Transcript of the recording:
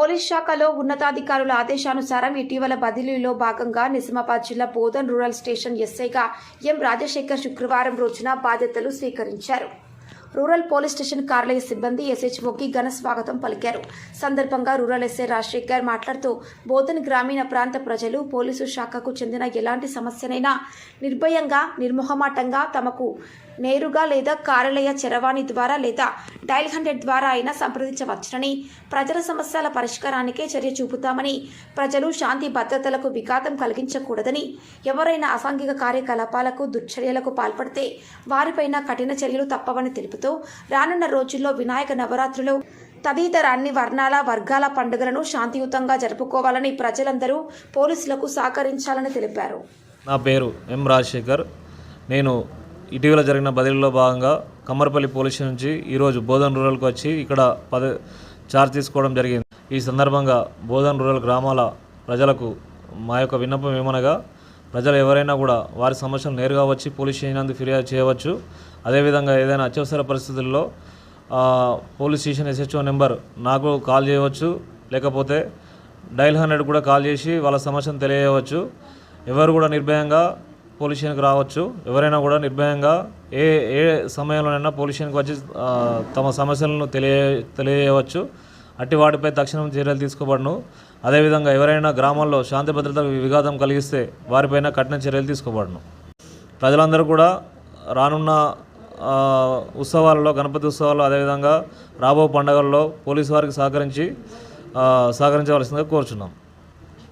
Police శాఖలో ఉన్నతాధికారుల ఆదేశానుసారం ఇటీవల బదిలీలో భాగంగా నిజామాబాద్ జిల్లా బోధన్ రూరల్ స్టేషన్ ఎస్ఐగా ఎం రాజశేఖర్ శుక్రవారం రోజున బాధ్యతలు స్వీకరించారు. రూరల్ పోలీస్ స్టేషన్ కార్యాలయ సిబ్బంది ఎస్హెచ్ఓకి ఘన స్వాగతం పలికారు. సందర్భంగా రూరల్ ఎస్ఐ రాజశేఖర్ మాట్లాడుతూ బోధన్ గ్రామీణ ప్రాంత ప్రజలు పోలీసు శాఖకు చెందిన ఎలాంటి సమస్యనైనా నిర్భయంగా నిర్మోహమాటంగా తమకు నేరుగా లేదా కార్యాలయ చరవాణి ద్వారా లేదా డైల్ హండ్రెడ్ ద్వారా అయినా సంప్రదించవచ్చునని ప్రజల సమస్యల పరిష్కారానికే చర్య చూపుతామని ప్రజలు శాంతి భద్రతలకు విఘాతం కలిగించకూడదని ఎవరైనా అసాంఘిక కార్యకలాపాలకు దుశ్చర్యలకు పాల్పడితే వారిపైన కఠిన చర్యలు తప్పవని తెలుపుతూ రానున్న రోజుల్లో వినాయక నవరాత్రులు తదితర అన్ని వర్ణాల వర్గాల పండుగలను శాంతియుతంగా జరుపుకోవాలని ప్రజలందరూ పోలీసులకు సహకరించాలని తెలిపారు. నా పేరు ఎం రాజశేఖర్. నేను ఇటీవల జరిగిన బదిలీలో భాగంగా కమ్మరపల్లి పోలీస్ నుంచి ఈరోజు బోధన్ రూరల్కి వచ్చి ఇక్కడ పద చార్జ్ తీసుకోవడం జరిగింది. ఈ సందర్భంగా బోధన్ రూరల్ గ్రామాల ప్రజలకు మా యొక్క విన్నపం ఏమనగా ప్రజలు ఎవరైనా కూడా వారి సమస్యలు నేరుగా వచ్చి పోలీస్ స్టేషన్ నందు ఫిర్యాదు చేయవచ్చు. అదేవిధంగా ఏదైనా అత్యవసర పరిస్థితుల్లో పోలీస్ స్టేషన్ ఎస్హెచ్ఓ నెంబర్ నాకు కాల్ చేయవచ్చు. లేకపోతే డైల్ హండ్రెడ్ కూడా కాల్ చేసి వాళ్ళ సమస్యను తెలియజేయవచ్చు. ఎవరు కూడా నిర్భయంగా పోలీస్ స్టేషన్కి రావచ్చు. ఎవరైనా కూడా నిర్భయంగా ఏ ఏ సమయంలోనైనా పోలీస్ స్టేషన్కి వచ్చి తమ సమస్యలను తెలియ తెలియజేయవచ్చు. అట్టి వాటిపై తక్షణం చర్యలు తీసుకోబడను. అదేవిధంగా ఎవరైనా గ్రామాల్లో శాంతి భద్రత విఘాతం కలిగిస్తే వారిపైన కఠిన చర్యలు తీసుకోబడను. ప్రజలందరూ కూడా రానున్న ఉత్సవాలలో గణపతి ఉత్సవాలు అదేవిధంగా రాబో పండుగల్లో పోలీసు వారికి సహకరించి సహకరించవలసిందిగా కోరుచున్నాం.